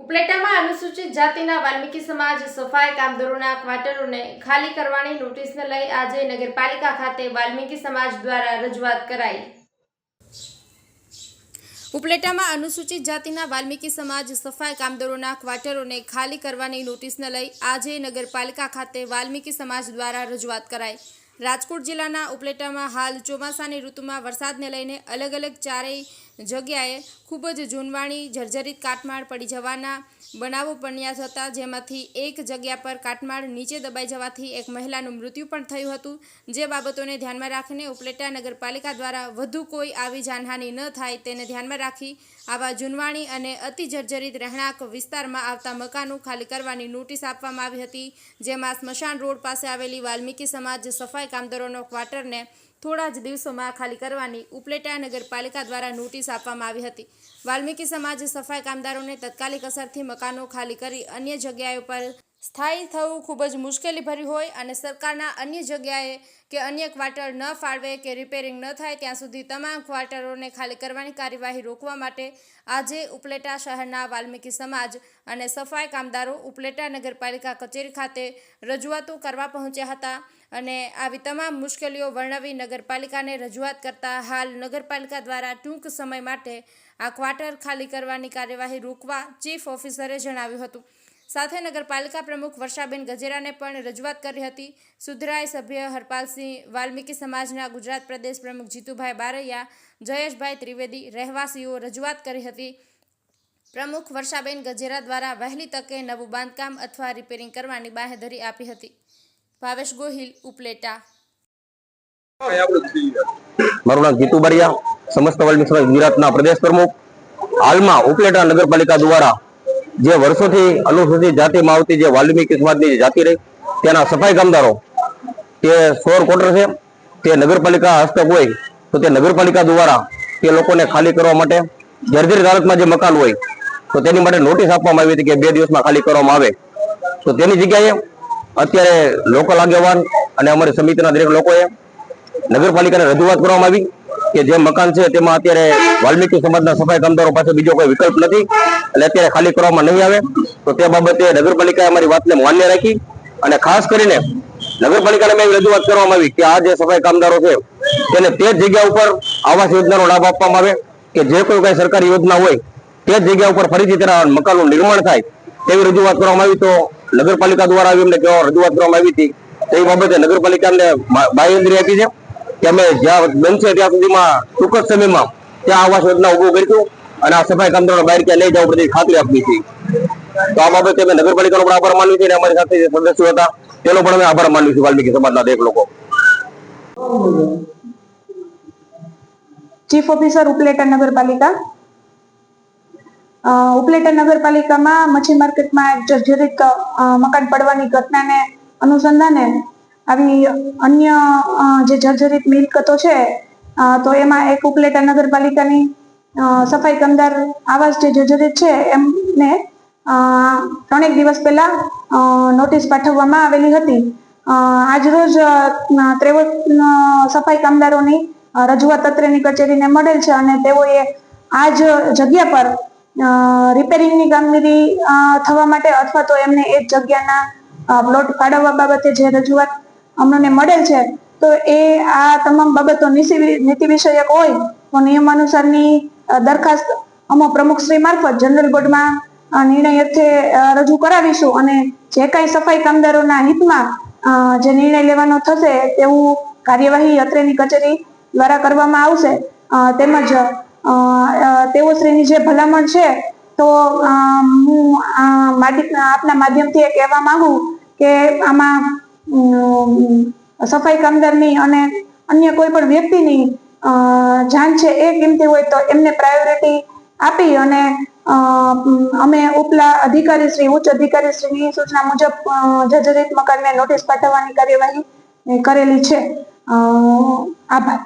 ઉપલેટામાં અનુસૂચિત જાતિના વાલ્મીકી સમાજ સફાઈ કામદારોના ક્વાર્ટરોને ખાલી કરવાની નોટિસને લઈ આજે નગરપાલિકા ખાતે વાલ્મીકી સમાજ દ્વારા રજૂઆત કરાઈ. ઉપલેટામાં અનુસૂચિત જાતિના વાલ્મીકી સમાજ સફાઈ કામદારોના ક્વાર્ટરોને ખાલી કરવાની નોટિસને લઈ આજે નગરપાલિકા ખાતે વાલ્મીકી સમાજ દ્વારા રજૂઆત કરાઈ. રાજકોટ જિલ્લાના ઉપલેટામાં હાલ ચોમાસાની ઋતુમાં વરસાદને લઈને અલગ અલગ ચારેય જગ્યાએ ખૂબ જ જૂનવાણી, જર્જરિત કાટમાળ પડી જવાના બનાવો બન્યા હતા, જેમાંથી એક જગ્યા પર કાટમાળ નીચે દબાઈ જવાથી એક મહિલાનું મૃત્યુ પણ થયું હતું. જે બાબતોને ધ્યાનમાં રાખીને ઉપલેટા નગરપાલિકા દ્વારા વધુ કોઈ આવી જાનહાનિ ન થાય તેને ધ્યાનમાં રાખી આવા જૂનવાણી અને અતિ જર્જરિત રહેણાંક વિસ્તારમાં આવતા મકાનો ખાલી કરવાની નોટિસ આપવામાં આવી હતી, જેમાં સ્મશાન રોડ પાસે આવેલી વાલ્મીકી સમાજ સફાઈ કામદારોનો ક્વાર્ટરને થોડા જ દિવસોમાં ખાલી કરવાની ઉપલેટા નગરપાલિકા દ્વારા નોટિસ આપવામાં આવી હતી. વાલ્મીકી સમાજ સફાઈ કામદારોને તત્કાલિક અસરથી મકાનો ખાલી કરી અન્ય જગ્યાઓ પર સ્થાયી થવું ખૂબ જ મુશ્કેલી ભર્યું હોય અને સરકારના અન્ય જગ્યાએ કે અન્ય ક્વાર્ટર ન ફાળવે કે રિપેરિંગ ન થાય, ત્યાં સુધી તમામ ક્વાર્ટરોને ખાલી કરવાની કાર્યવાહી રોકવા માટે આજે ઉપલેટા શહેરના વાલ્મીકી સમાજ અને સફાઈ કામદારો ઉપલેટા નગરપાલિકા કચેરી ખાતે રજૂઆતો કરવા પહોંચ્યા હતા અને આવી તમામ મુશ્કેલીઓ વર્ણવી નગરપાલિકાને રજૂઆત કરતા હાલ નગરપાલિકા દ્વારા ટૂંક સમય માટે આ ક્વાર્ટર ખાલી કરવાની કાર્યવાહી રોકવા ચીફ ઓફિસરે જણાવ્યું હતું. સાથે નગરપાલિકા પ્રમુખ વર્ષાબેન ગજેરાને પણ રજૂઆત કરી હતી. સુધરાય સભ્ય હરપાલસિંહ વાલ્મીકી સમાજના ગુજરાત પ્રદેશ પ્રમુખ જીતુભાઈ બારૈયા, જયેશભાઈ ત્રિવેદી રહેવાસીઓ રજૂઆત કરી હતી. પ્રમુખ વર્ષાબેન ગજેરા દ્વારા વહેલી તકે નવું બાંધકામ અથવા રિપેરિંગ કરવાની બાહેધરી આપી હતી. ભાવેશ ગોહિલ, ઉપલેટા. મારું નામ જીતુ બારિયા, સમસ્ત વાલ્મીકી સમાજ ગુજરાતના પ્રદેશ પ્રમુખ. હાલમાં ઉપલેટા નગરપાલિકા દ્વારા જે વર્ષોથી અનુસૂચિત જાતિમાં આવતી જે વાલ્મીકી સમાજની જાતિ રહી તેના સફાઈ કામદારો, તે સોર કોટર છે, તે નગરપાલિકા હસ્તક હોય, તો તે નગરપાલિકા દ્વારા તે લોકોને ખાલી કરવા માટે જર્જરિત હાલતમાં જે મકાન હોય, તો તેની માટે નોટિસ આપવામાં આવી હતી કે બે દિવસમાં ખાલી કરવામાં આવે. તો તેની જગ્યાએ અત્યારે લોકલ આગેવાન અને અમારી સમિતિના દરેક લોકોએ નગરપાલિકાને રજૂઆત કરવામાં આવી. કે જે મકાન છે તેમાં અત્યારે વાલ્મીકી સમાજના સફાઈ કામદારો પાસે બીજો કોઈ વિકલ્પ નથી એટલે અત્યારે ખાલી કરવામાં નહીં આવે. તો તે બાબતે નગરપાલિકાએ અમારી વાતને માન્ય રાખી અને ખાસ કરીને નગરપાલિકાને એવી રજૂઆત કરવામાં આવી કે આ જે સફાઈ કામદારો છે તેને તે જગ્યા ઉપર આવાસ યોજનાનો લાભ આપવામાં આવે કે જે કોઈ કઈ સરકારી યોજના હોય તે જગ્યા ઉપર ફરીથી તેના મકાનનું નિર્માણ થાય તેવી રજૂઆત કરવામાં આવી. તો નગરપાલિકા દ્વારા આવી કહેવા રજૂઆત કરવામાં આવી હતી તે બાબતે નગરપાલિકાને બા- બાંહેધરી આપી છે. કે અમે જ્યાં બનશે ત્યાં સુધીમાં ટૂંક જ સમયમાં ત્યાં આવાસ યોજના ઊભો કરીશું અને આ સફાઈ કામદારો બહાર ક્યાં લઈ જવા બધી ખાતરી આપી છે તો આ બાબતે અમે નગરપાલિકાનો પણ આભાર માનવી છે અને અમારી સાથે જે સદસ્યો હતા તેનો પણ અમે આભાર માનવી છે વાલ્મીકી સમાજના દરેક લોકો. ચીફ ઓફિસર ઉપલેટા નગરપાલિકા. ઉપલેટા નગરપાલિકામાં મચ્છી માર્કેટમાં જર્જરિત મકાન પડવાની ઘટનાને અનુસંધાને આવી અન્ય જે જર્જરિત મિલકતો છે તો એમાં એક ઉપલેટા નગરપાલિકાની સફાઈ કામદાર આવાસ જે જર્જરિત છે, એમને ત્રણેક દિવસ પહેલા નોટિસ પાઠવવામાં આવેલી હતી. આજરોજ ત્રેવત સફાઈ કામદારોની રજૂઆત અત્રેની કચેરીને મળેલ છે અને તેઓએ આ જ જગ્યા પર રિપેરિંગની કામગીરી થવા માટે અથવા તો એમને એ જગ્યાના પ્લોટ ફાળવવા બાબતે જે રજૂઆત અમને મળેલ છે, તો એ આ તમામ બાબતો નીતિ વિષયક હોય, તો નિયમ અનુસારની દરખાસ્ત અમો પ્રમુખશ્રી મારફત જનરલ બોર્ડમાં નિર્ણય અર્થે રજૂ કરાવીશું અને જે કાંઈ સફાઈ કામદારોના હિતમાં જે નિર્ણય લેવાનો થશે તેવું કાર્યવાહી અત્રેની કચેરી દ્વારા કરવામાં આવશે. તેમજ તેઓ શ્રીની જે ભલામણ છે, તો હું આપના માધ્યમથી એ કહેવા માંગુ કે આમાં સફાઈ કામદારની અને અન્ય કોઈ પણ વ્યક્તિની જાન છે એ કિંમતી હોય તો એમને પ્રાયોરિટી આપી અને અમે ઉપલા અધિકારી શ્રી, ઉચ્ચ અધિકારી શ્રીની સૂચના મુજબ જર્જરિત મકાનને નોટિસ પાઠવવાની કાર્યવાહી કરેલી છે. આભાર.